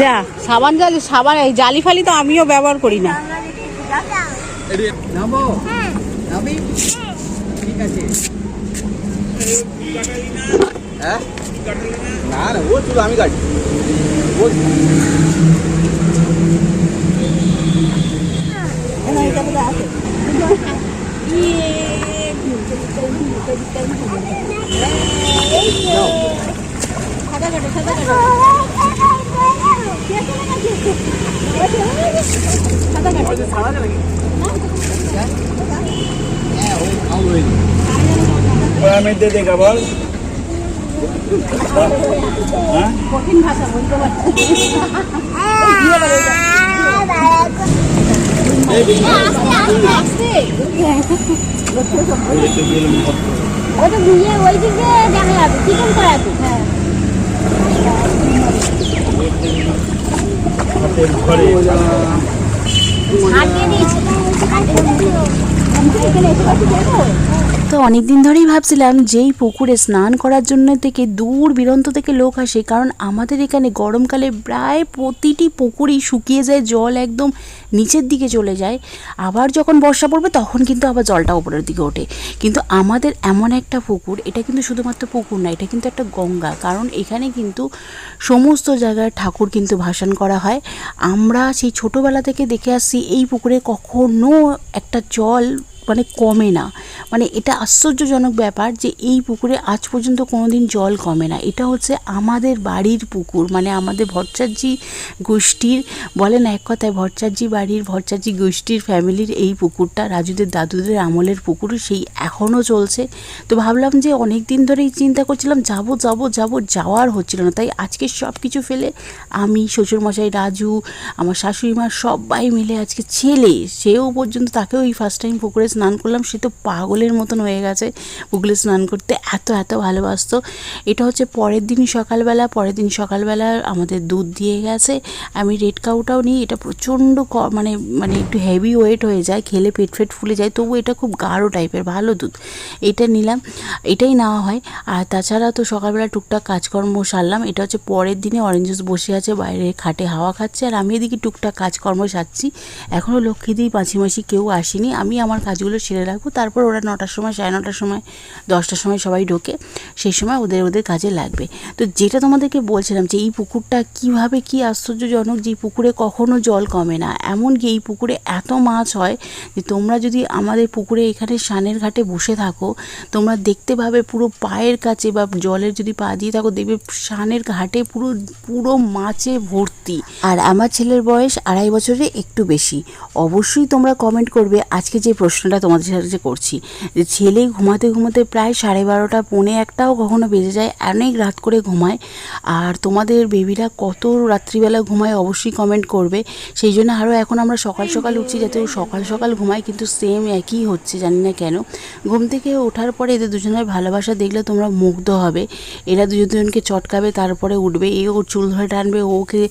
যা সাবান জালি সাবান এই জালি ফালি তো আমিও ব্যবহার করি না ঠিক আছে হ্যাঁ না না ও শুধু আমি ও হ্যাঁ ও খাও রয়েছে আমি দে দেগা বল হ্যাঁ কঠিন ভাষা বলতে পারছি ওই দিকে দেখা যাবে, চিকেন করাতে হ্যাঁ ঘরে তো অনেক দিন ধরেই ভাবছিলাম যেই পুকুরে স্নান করার জন্য থেকে দূর বিরন্ত থেকে লোক আসে, কারণ আমাদের এখানে গরমকালে প্রায় প্রতিটি পুকুরই শুকিয়ে যায়, জল একদম নিচের দিকে চলে যায়। আবার যখন বর্ষা পড়বে তখন কিন্তু আবার জলটা উপরের দিকে ওঠে। কিন্তু আমাদের এমন একটা পুকুর, এটা কিন্তু শুধুমাত্র পুকুর না, এটা কিন্তু একটা গঙ্গা, কারণ এখানে কিন্তু সমস্ত জায়গায় ঠাকুর কিন্তু ভাসান করা হয়। আমরা সেই ছোটোবেলা থেকে দেখে আসছি এই পুকুরে কখনো একটা জল মানে কমে না। মানে এটা আশ্চর্যজনক ব্যাপার যে এই পুকুরে আজ পর্যন্ত কোনো দিন জল কমে না। এটা হচ্ছে আমাদের বাড়ির পুকুর। মানে আমাদের ভট্টাচার্যি গোষ্ঠীর বলে না এক কথায়, ভট্টাচার্যি বাড়ির, ভট্টাচার্যি গোষ্ঠীর ফ্যামিলির এই পুকুরটা, রাজুদের দাদুদের আমলের পুকুর, সেই এখনও চলছে। তো ভাবলাম যে অনেক দিন ধরেই চিন্তা করছিলাম, যাব যাব যাব, যাওয়ার হচ্ছিল না। তাই আজকে সব কিছু ফেলে আমি, শ্বশুরমশাই, রাজু, আমার শাশুড়ি মা সবাই মিলে আজকে ছেলে, সেও পর্যন্ত তাকেও এই ফার্স্ট টাইম পুকুরে স্নান করলাম, সে তো পাগলের মতন হয়ে গেছে। পুকুরে স্নান করতে এত এত ভালোবাসতো। এটা হচ্ছে পরের দিন সকালবেলা, পরের দিন সকালবেলা আমাদের দুধ দিয়ে গেছে। আমি রেড কাউটাও নিই, এটা প্রচণ্ড মানে মানে একটু হেভি ওয়েট হয়ে যায়, খেলে পেট ফেট ফুলে যায় তবু এটা খুব গাঢ় টাইপের ভালো দুধ। এটা নিলাম, এটাই নেওয়া হয়। আর তাছাড়া তো সকালবেলা টুকটাক কাজকর্ম সারলাম, এটা হচ্ছে পরের দিনে অরেঞ্জ জুস বসে আছে, বাইরে খাটে হাওয়া খাচ্ছে, আর আমি এদিকে টুকটাক কাজকর্ম সারছি। এখনও লক্ষ্মীদি পাঁচি মাসি কেউ আসেনি, আমি আমার কাজগুলো সেরে রাখব। তারপর ওরা নটার সময়, সাড়ে নটার সময়, দশটার সময় সবাই ঢোকে। সেই সময় ওদের ওদের কাজে লাগবে। তো যেটা তোমাদেরকে বলছিলাম যে, এই পুকুরটা কীভাবে কি আশ্চর্যজনক যে পুকুরে কখনো জল কমে না। এমনকি এই পুকুরে এত মাছ হয় যে, তোমরা যদি আমাদের পুকুরে এখানে সানের ঘাটে বসে থাকো, তোমরা দেখতে পাবে পুরো পায়ের কাছে বা জলের যদি পা দিয়ে থাকো, দেখবে সানের ঘাটে পুরো পুরো মাছে ভর্তি। আর আমার ছেলের বয়স আড়াই বছরে একটু বেশি। অবশ্যই তোমরা কমেন্ট করবে আজকে যে প্রশ্নটা তোমাদের সাথে করছি। যে ছেলে ঘুমাতে ঘুমাতে প্রায় সাড়ে বারোটা, পৌনে একটাও কখনো বেজে যায়, অনেক রাত করে ঘুমায়। আর তোমাদের বেবিরা কত রাত্রিবেলা ঘুমায় অবশ্যই কমেন্ট করবে। সেই জন্য আরও এখন আমরা সকাল সকাল উঠছি, যাতে ও সকাল সকাল ঘুমায়, কিন্তু সেম একই হচ্ছে, জানি না কেন। ঘুম থেকে ওঠার পরে এদের দুজনের ভালোবাসা দেখলে তোমরা মুগ্ধ হবে। এরা দুজনকে চটকাবে, তারপরে উঠবে। এ ওর চুল ধরে টানবে, ওকে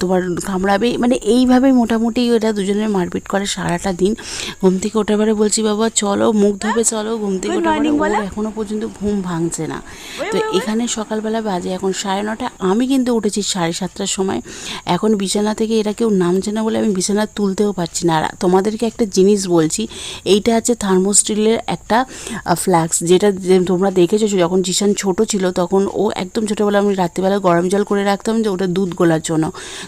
তোমার কামড়াবে। মানে এইভাবেই মোটামুটি এরা দুজনের মারপিট করে সারাটা দিন। ঘুম থেকে ওঠার পরে বলছি বাবা চলো মুখ ধোবে চলো ঘুম থেকে ওঠার ওর এখনও পর্যন্ত ঘুম ভাঙছে না। তো এখানে সকালবেলা বাজে এখন সাড়ে নটা আমি কিন্তু উঠেছি সাড়ে সাতটার সময়। এখন বিছানা থেকে এরা কেউ নামছে না বলে আমি বিছানা তুলতেও পারছি না। আর তোমাদেরকে একটা জিনিস বলছি এইটা আছে থার্মোস্টিলের একটা ফ্ল্যাক্স যেটা যে তোমরা দেখেছ যখন জিশান ছোট ছিল তখন ও একদম ছোটোবেলা আমি রাত্রিবেলা গরম জল করে রাখতাম যে ওটা দুধ গোলার জন্য।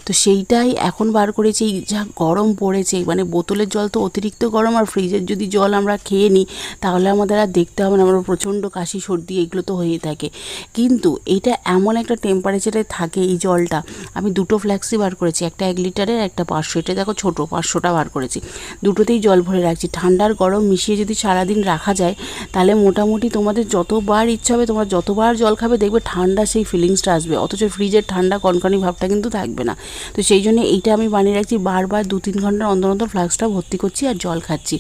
তো সেইটাই এখন বার করেছি যা গরম পড়েছে মানে বোতলের জল তো অতিরিক্ত গরম আর ফ্রিজের যদি জল আমরা খেয়ে নিই, তাহলে আমাদের আর দেখতে হবে না। আমরা প্রচণ্ড কাশি, সর্দি, এগুলো তো হয়েই থাকে। কিন্তু এটা এমন একটা টেম্পারেচারে থাকে এই জলটা। আমি দুটো ফ্ল্যাক্সই বার করেছি, একটা এক লিটারের একটা পাঁচশো। এটা দেখো ছোটো, পাঁচশোটা বার করেছি। দুটোতেই জল ভরে রাখছি। ঠান্ডার গরম মিশিয়ে যদি সারাদিন রাখা যায়, তাহলে মোটামুটি তোমাদের যতবার ইচ্ছা হবে, তোমরা যতবার জল খাবে, দেখবে ঠান্ডা সেই ফিলিংসটা আসবে। অথচ ফ্রিজের ঠান্ডা, কনকনি ভাবটা কিন্তু থাকবে না। তো সেই জন্য এইটা আমি বানিয়ে রাখছি। বারবার দু তিন ঘণ্টার অন্তর অন্তর ফ্লাক্সটা ভর্তি করছি আর জল খাচ্ছি।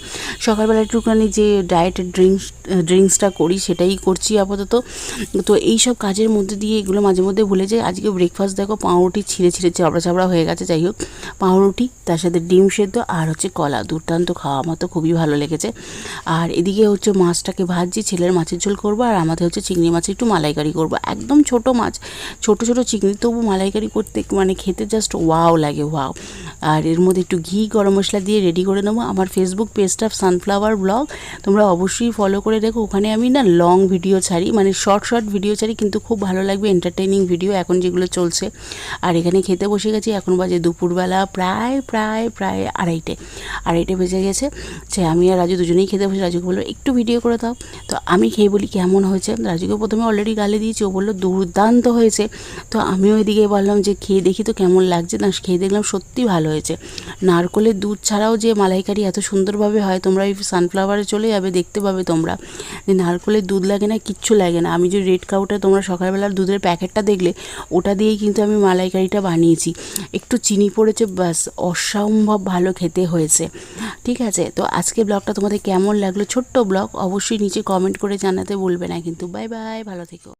সকালবেলা একটুখানি যে ডায়েটের ড্রিঙ্কস ড্রিঙ্কসটা করি, সেটাই করছি আপাতত। তো এই সব কাজের মধ্যে দিয়ে এগুলো মাঝে মধ্যে ভুলে যাই। আজকে ব্রেকফাস্ট দেখো, পাউরুটি ছিঁড়ে ছিঁড়ে চাবড়া চাবড়া হয়ে গেছে, যাই হোক। পাউরুটি, তার সাথে ডিম সেদ্ধ আর হচ্ছে কলা, দুর্দান্ত খাওয়া। আমার তো খুবই ভালো লেগেছে। আর এদিকে হচ্ছে মাছটাকে ভাজছি, ছেলের মাছের ঝোল করব আর আমাদের হচ্ছে চিংড়ি মাছের একটু মালাইকারি করব। একদম ছোট মাছ, ছোট ছোট চিংড়ি, তবু মালাইকারি করতে মানে খেতে জাস্ট ওয়াও লাগে ওয়াও আর এর মধ্যে একটু ঘি, গরম মশলা দিয়ে রেডি করে নেব। আমার ফেসবুক পেজটা সানফ্লাওয়ার ব্লগ তোমরা অবশ্যই ফলো করে দেখো। ওখানে আমি না লং ভিডিও ছাড়ি মানে শর্ট শর্ট ভিডিও ছাড়ি, কিন্তু খুব ভালো লাগবে এন্টারটেনিং ভিডিও এখন যেগুলো চলছে। আর এখানে খেতে বসে গেছি, এখন বাজে দুপুরবেলা প্রায় প্রায় প্রায় আড়াইটে। আড়াইটে বেজে গেছে। সে আমি আর রাজু দুজনেই খেতে বসে, রাজুকে বলল, একটু ভিডিও করে দাও। তো আমি খেয়ে বলি, কেমন হয়েছে? রাজুকে প্রথমে অলরেডি গালে দিয়েছি, ও বলল, দুর্দান্ত হয়েছে। তো আমিও এদিকে বললাম যে, খেয়ে দেখি তো কেমন লাগছে। না, খেয়ে দেখলাম সত্যি ভালো হয়েছে নারকলের দুধ ছাড়াও যে মালাইকারি এত সুন্দরভাবে হয়, তোমরা এই সানফ্লাওয়ারে চলে যাবে, দেখতে পাবে তোমরা। যে নারকলের দুধ লাগে না, কিচ্ছু লাগে না। আমি যে রেড কাউটা তোমরা সকালবেলার দুধের প্যাকেটটা দেখলে, ওটা দিয়েই কিন্তু আমি মালাইকারিটা বানিয়েছি। একটু চিনি পড়েছে, ব্যাস, অসম্ভব ভালো খেতে হয়েছে। ঠিক আছে? তো আজকে ব্লগটা তোমাদের কেমন লাগল? ছোট্ট ব্লগ, অবশ্যই নিচে কমেন্ট করে জানাতে বলবে না কিন্তু। বাই বাই ভালো থেকো।